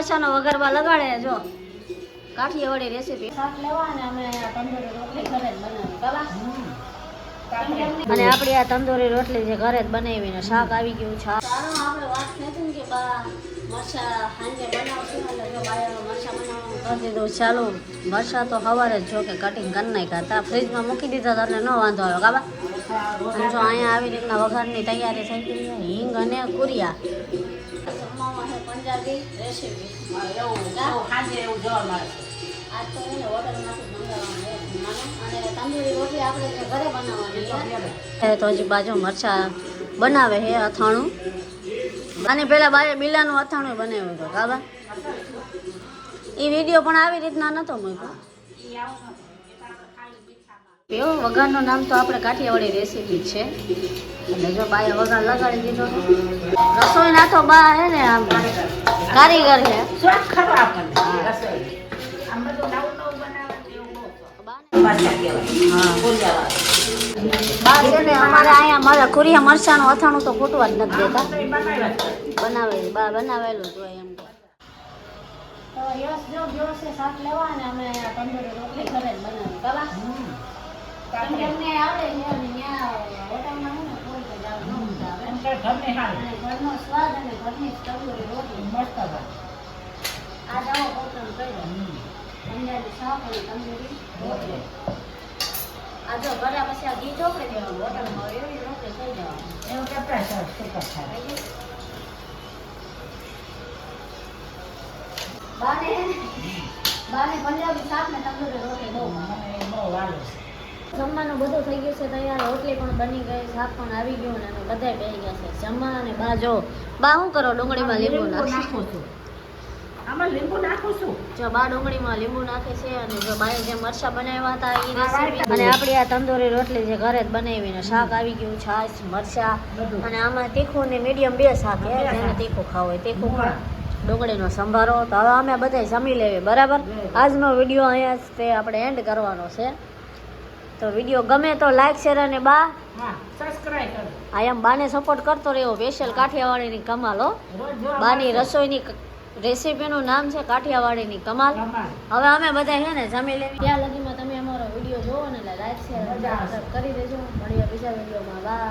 મરચાનો વઘારવા લગાડે જો. કાઠિયાવાડી રેસીપી શાક લેવા અને અમે તંદૂરી રોટલી ઘરે જ બનાવી અને આપણી આ તંદૂરી રોટલી જે ઘરે જ બનાવીને શાક આવી ગયું છે. આપણે વાત નથી કે બા મરચા સાંજે બનાવશું એટલે જો બાયો મરચા બનાવવાનું કરી દીધું. ચાલો મરચા તો સવારે જ જો કે કટિંગ કરી નાખ્યા હતા. ફ્રીજમાં મૂકી દીધા હતા એટલે ન વાંધો આવ્યો કાબા જો અહીંયા આવી રીતના વઘારની તૈયારી થઈ ગઈ છે. હિંગ અને કુરિયા. પંજાબી તો એને હોટલમાંથી મંગાવવાનું અને તંદૂરી રોટલી આપણે ઘરે બનાવવાની એ તો હજી બાજુ મરચા બનાવે છે અથાણું. અને પેલા બાય બિલાનું અથાણું બનાવ્યું હતું કાબા એ વીડિયો પણ આવી રીતના નહોતો મૂક્યો. એવો વઘારનું નામ તો આપણે કાઠિયાવાડી રેસીપી છે. જો બાએ વઘાર લગાડી દીધો રસોઈના તો બા હે ને આમ કારીગર છે. સ્વાદ ખરો આપણને. રસોઈ આમ નવું નવું અમારે અહીંયા મારા કુરિયા મરચાનું અથાણું તો ખૂટવા જ નથી દેતા. તો એ બનાવ્યા જ કરે. બનાવે બા બનાવેલું તો એમ તો. યસ જો જો છે શાક લેવા અને અમે આ રોટલી ઘરે બનાવી. બાબા હમ. કેમ કે અમને આવડે છે અને ત્યાં હોટલમાં છે ને કોઈ તો જાવ ન મજા આવે એમ કે ઘરને હારું. ઘરનો સ્વાદ અને ઘરની તંદુરી રોટલી મસ્ત બને. આ જાઓ હોટલ કર્યો. પંજાબી શાક અને તંદુરી રોટલી આ જો ઘરે પછી આ ઘી ચોપડી દેવાનું હોટલમાં એવી રોટલી થઈ જવાનું એવું કરતા સરસ સુપર થાય. બાને બાને પંજાબી શાક ને તંદુરી રોટલી બહુ. મને બહુ વાલું છે. જમવાનું બધું થઈ ગયું છે તૈયાર. રોટલી પણ બની ગઈ શાક પણ આવી ગયું ને અમે બધાય બેસી ગયા છે. જમવા અને બા જો બા શું કરો ડુંગળીમાં લીંબુ નાખો? આમાં લીંબુ નાખું છું. જો બા ડુંગળીમાં લીંબુ નાખે છે અને જો બાએ જે મરચા બનાવ્યા હતા એ રેસીપી અને આપણી આ તંદૂરી રોટલી જે ઘરે જ બનાવીને શાક આવી ગયું છાશ મરચા અને આમાં તીખું ને મીડિયમ બે શાક હે જેને તીખું ખાવ હોય તીખું. ડુંગળીનો સંભારો. તો હવે અમે બધા જમી લેવી બરાબર? બરાબર. આજનો વીડિયો અહીંયા તે આપણે એન્ડ કરવાનો છે. તો વીડિયો ગમે તો લાઈક શેર અને બા. હા, આ એમ બાને સપોર્ટ કરતો રહ્યો સ્પેશિયલ કાઠિયાવાડીની કમાલ હો. બાની રસોઈની રેસીપીનું નામ છે કાઠિયાવાડીની કમાલ. હવે અમે બધા છે ને જમી લેવી. ત્યાં લગીમાં તમે અમારો વીડિયો જોવો ને એટલે લાઈક શેર કરી દેજો. મળીએ બીજા વિડીયોમાં. બા